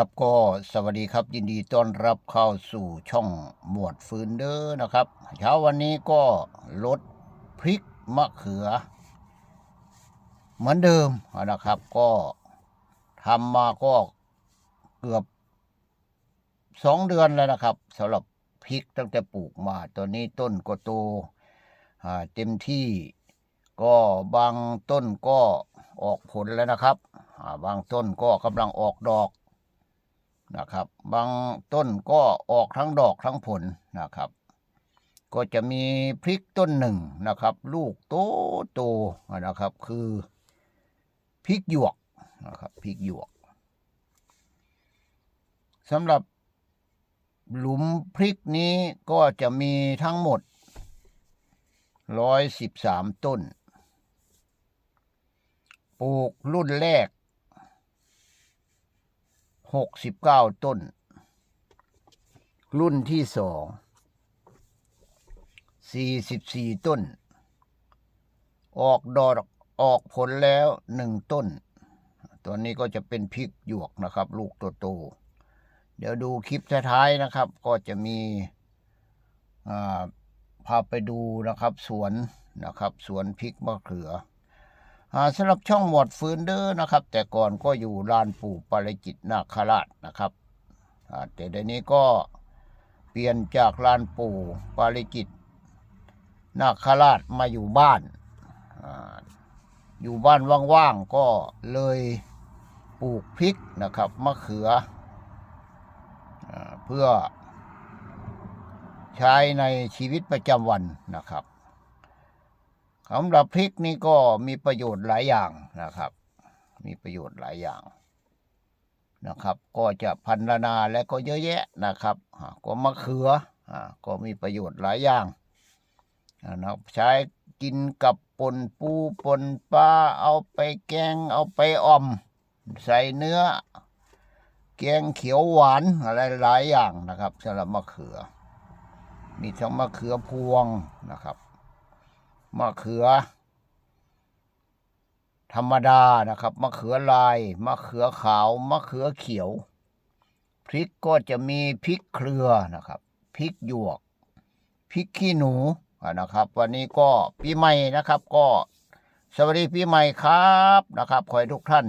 ครับก็สวัสดีครับยินดีต้อนรับเข้าสู่ช่องหมวดฟืนเดอร์นะครับ เช้าวันนี้ก็ลดพริกมะเขือ เหมือนเดิมนะครับก็ทำมาก็เกือบสองเดือนแล้วนะครับสำหรับพริกตั้งแต่ปลูกมาตอนนี้ต้นก็โตเต็มที่ก็บางต้นก็ออกผลแล้วนะครับบางต้นก็กำลังออกดอก นะครับ บางต้นก็ออกทั้งดอกทั้งผลนะครับ ก็จะมีพริกต้นหนึ่งนะครับ ลูกโตโตนะครับ คือพริกหยวกนะครับพริกหยวกสำหรับหลุมพริกนี้ก็จะมีทั้งหมดร้อยสิบสามต้น ปลูกรุ่นแรก หกสิบเก้าต้น รุ่นที่สองสี่สิบสี่ต้น ออกดอกออกผลแล้วหนึ่งต้น ตัวนี้ก็จะเป็นพริกหยวกนะครับ ลูกโตๆเดี๋ยวดูคลิปท้ายๆนะครับ ก็จะมีาพาไปดูนะครับ สวนนะครับ สวนพริกมะเขือ สำหรับช่องหมวดฟื้นเดอนะครับ แต่ก่อนก็อยู่ลานปู่ปาริจิตนาคราชนะครับแต่เดี๋ยวนี้ก็เปลี่ยนจากลานปู่ปาริจิตนาคราชมาอยู่บ้านออยู่บ้านว่างๆก็เลยปลูกพริกนะครับมะเขืออเพื่อใช้ในชีวิตประจำวันนะครับ สำหรับพริกนี่ก็มีประโยชน์หลายอย่างนะครับ มีประโยชน์หลายอย่างนะครับ ก็จะพันนาและก็เยอะแยะนะครับก็มะเขืออ่าก็มีประโยชน์หลายอย่างนะครับใช้กินกับปนปูปนปลาเอาไปแกงเอาไปอ่อม ใส่เนื้อ แกงเขียวหวานอะไรหลายอย่างนะครับสำหรับมะเขือ มีทั้งมะเขือพวงนะครับ มะเขือ ธรรมดานะครับ มะเขือลาย มะเขือขาว มะเขือเขียว พริกก็จะมีพริกเครือนะครับ พริกหยวก พริกขี้หนูนะครับ วันนี้ก็ปีใหม่นะครับก็สวัสดีปีใหม่ครับนะครับ ขอให้ทุกท่าน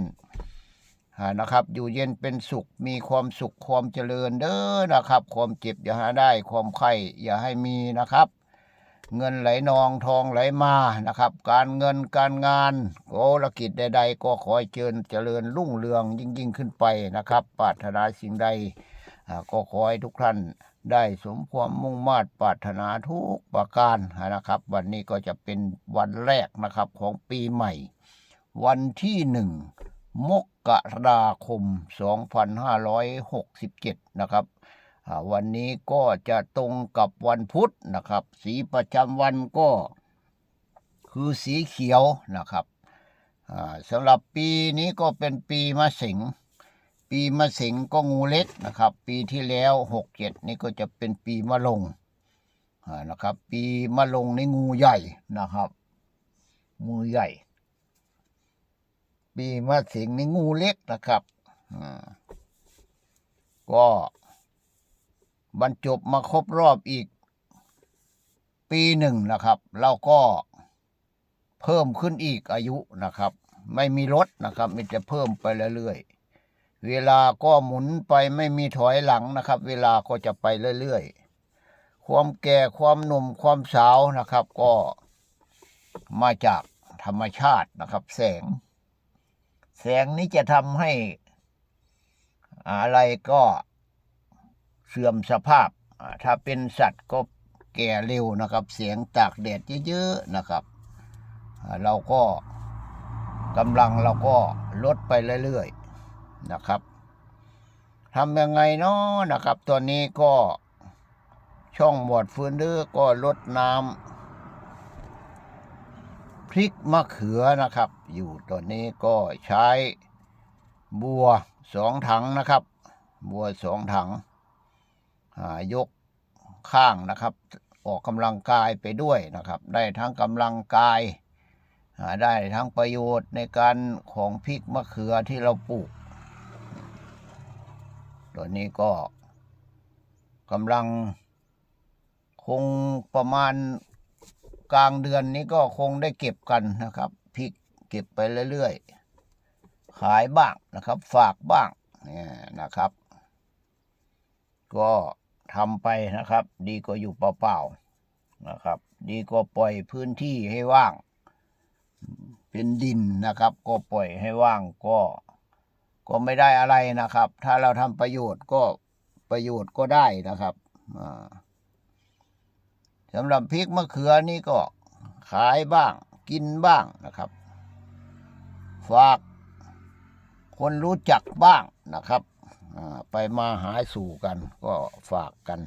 นะครับ อยู่เย็นเป็นสุขมีความสุขความเจริญเด้อนะครับ ความเจ็บอย่าหาได้ ความไข้อย่าให้มีนะครับ เงินไหลนองทองไหลมานะครับ การเงินการงานโธุรกิจใด ๆ ก็ขอเจริญเจริญรุ่งเรืองยิ่งยิ่งขึ้นไปนะครับปรารถนาสิ่งใดก็ขอให้ทุกท่านได้สมความมุ่งมา่ปรารถนาทุกประการนะครับ วันนี้ก็จะเป็นวันแรกนะครับของปีใหม่ วันที่หนึ่งมกราคม 2567 นะครับ วันนี้ก็จะตรงกับวันพุธนะครับ สีประจำวันก็ คือสีเขียวนะครับสำหรับปีนี้ก็เป็นปีมะเสงปีมะเสงก็งูเล็กนะครับ ปีที่แล้วหกเจ็ดนี่ก็จะเป็นปีมะลงนะครับ ปีมะลงในงูใหญ่นะครับงูใหญ่ ปีมะเสงในงูเล็กนะครับก็ บรรจบมาครบรอบอีก ปีหนึ่งนะครับ เราก็เพิ่มขึ้นอีกอายุนะครับ ไม่มีลดนะครับมีแต่เพิ่มไปเรื่อยๆ เวลาก็หมุนไปไม่มีถอยหลังนะครับ เวลาก็จะไปเรื่อยๆ ความแก่ความหนุ่มความสาวนะครับ ก็มาจากธรรมชาตินะครับ แสง แสงนี้จะทำให้อะไรก็ เสื่อมสภาพ ถ้าเป็นสัตว์ก็แก่เร็วนะครับ เสียงตากแดดเยอะๆนะครับ เราก็กำลังเราก็ลดไปเรื่อยๆนะครับทำยังไงเนาะนะครับตอนนี้ก็ช่องหมวดฟื้นเดอก็ลดน้ำพริกมะเขือนะครับ อยู่ตอนนี้ก็ใช้บัวสองถังนะครับ บัวสองถัง ยกข้างนะครับ ออกกำลังกายไปด้วยนะครับ ได้ทั้งกำลังกายได้ทั้งประโยชน์ในการของพริกมะเขือที่เราปลูก ตัวนี้ก็กำลังคงประมาณกลางเดือนนี้ก็คงได้เก็บกันนะครับพริกเก็บไปเรื่อยๆ ขายบ้างนะครับ ฝากบ้างเนี่ยนะครับ ก็ ทำไปนะครับ ดีกว่าอยู่เปล่าๆนะครับ ดีกว่าปล่อยพื้นที่ให้ว่าง เป็นดินนะครับ ก็ปล่อยให้ว่างก็ ก็ไม่ได้อะไรนะครับ ถ้าเราทำประโยชน์ก็ประโยชน์ก็ได้นะครับสำหรับพริกมะเขือนี่ก็ขายบ้าง กินบ้างนะครับ ฝากคนรู้จักบ้างนะครับ ไปมาหาสู่กันก็ฝากกัน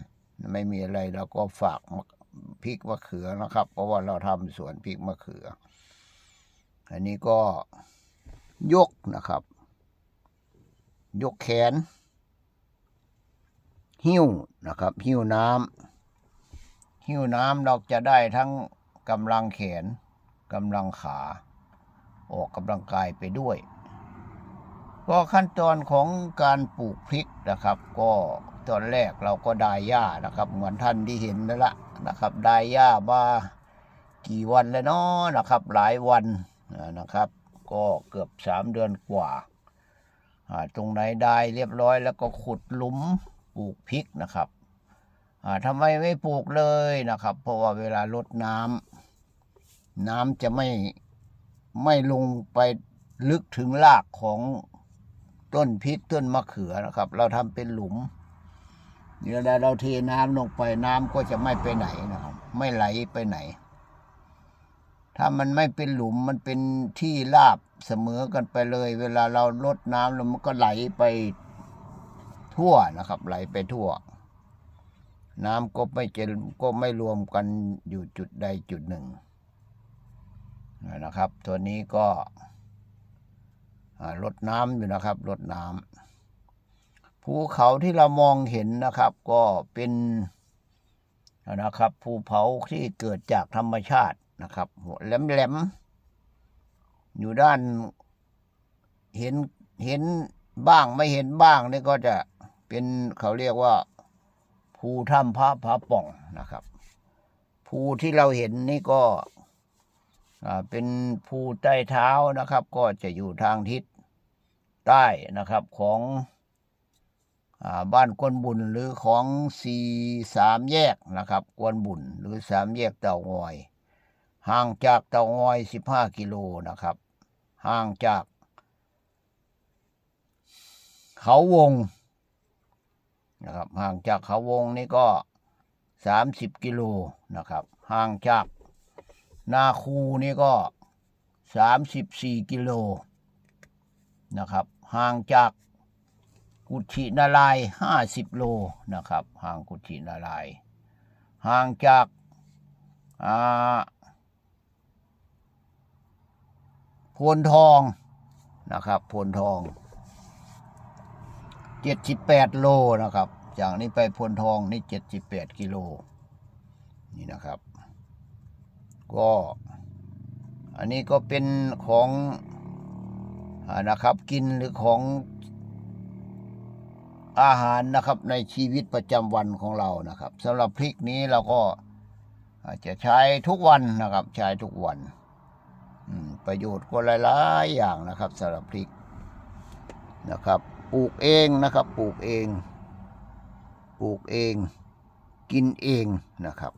ไม่มีอะไรเราก็ฝากพริกมะเขือนะครับ เพราะว่าเราทำสวนพริกมะเขือ อันนี้ก็ยกนะครับ ยกแขน หิ้วนะครับ หิ้วน้ำหิ้วน้ำเราจะได้ทั้งกำลังแขนกำลังขา ออกกำลังกายไปด้วย ก็ขั้นตอนของการปลูกพริกนะครับ ก็ตอนแรกเราก็ไดายหญ้านะครับ เหมือนท่านที่เห็นนั่นละนะครับไดายหญ้ามากี่วันแล้วเนาะนะครับ หลายวันนะครับ ก็เกือบสามเดือนกว่าตรงไหนได้เรียบร้อยแล้วก็ขุดหลุมปลูกพริกนะครับอ่าทำไมไม่ปลูกเลยนะครับ เพราะว่าเวลารดน้ำน้ำจะไม่ไม่ลงไปลึกถึงรากของ ต้นพริกต้นมะเขือนะครับ เราทำเป็นหลุมเวลาเราเทน้ำลงไปน้ำก็จะไม่ไปไหนนะครับ ไม่ไหลไปไหน ถ้ามันไม่เป็นหลุมมันเป็นที่ราบเสมอกันไปเลย เวลาเราลดน้ำแล้วมันก็ไหลไปทั่วนะครับ ไหลไปทั่ว น้ำก็ไม่จก็ไม่รวมกันอยู่จุดใดจุดหนึ่งนะครับ ตัวนี้ก็ ลดน้ำอยู่นะครับลดน้ำภูเขาที่เรามองเห็นนะครับ ก็เป็นนะครับ ภูเขาที่เกิดจากธรรมชาตินะครับหัวแหลมๆอยู่ด้านเห็นเห็นบ้างไม่เห็นบ้างนี่ก็จะเป็นเขาเรียกว่าภูถ้ำพระผาป่องนะครับภูที่เราเห็นนี่ก็ เป็นภูใต้เท้านะครับ ก็จะอยู่ทางทิศใต้นะครับของอบ้านกวนบุญหรือของสีสามแยกนะครับกวนบุญหรือสามแยกเต่างอย ห่างจากเต่างอยสิบห้ากิโลนะครับ ห่างจาก เขาวงนะครับห่างจากเขาวงนี่ก็สามสิบกิโลนะครับ ห่างจาก นาคูนี่ก็สามสิบสี่กิโลนะครับ ห่างจากกุชินารายห้าสิบโลนะครับ ห่างกุชินาราย ห่างจากาโพนทองนะครับโพนทองเจ็ดสิบแปดโลนะครับ จากนี้ไปพลทองนี่เจ็ดสิบแปดกิโลนี่นะครับ ก็อันนี้ก็เป็นของอานะครับกินหรือของอาหารนะครับในชีวิตประจำวันของเรานะครับสำหรับพริกนี้เราก็อจะใช้ทุกวันนะครับ ใช้ทุกวันประโยชน์ก็หลายๆอย่างนะครับสำหรับพริกนะครับ ปลูกเองนะครับ ปลูกเอง ปลูกเอง กินเองนะครับ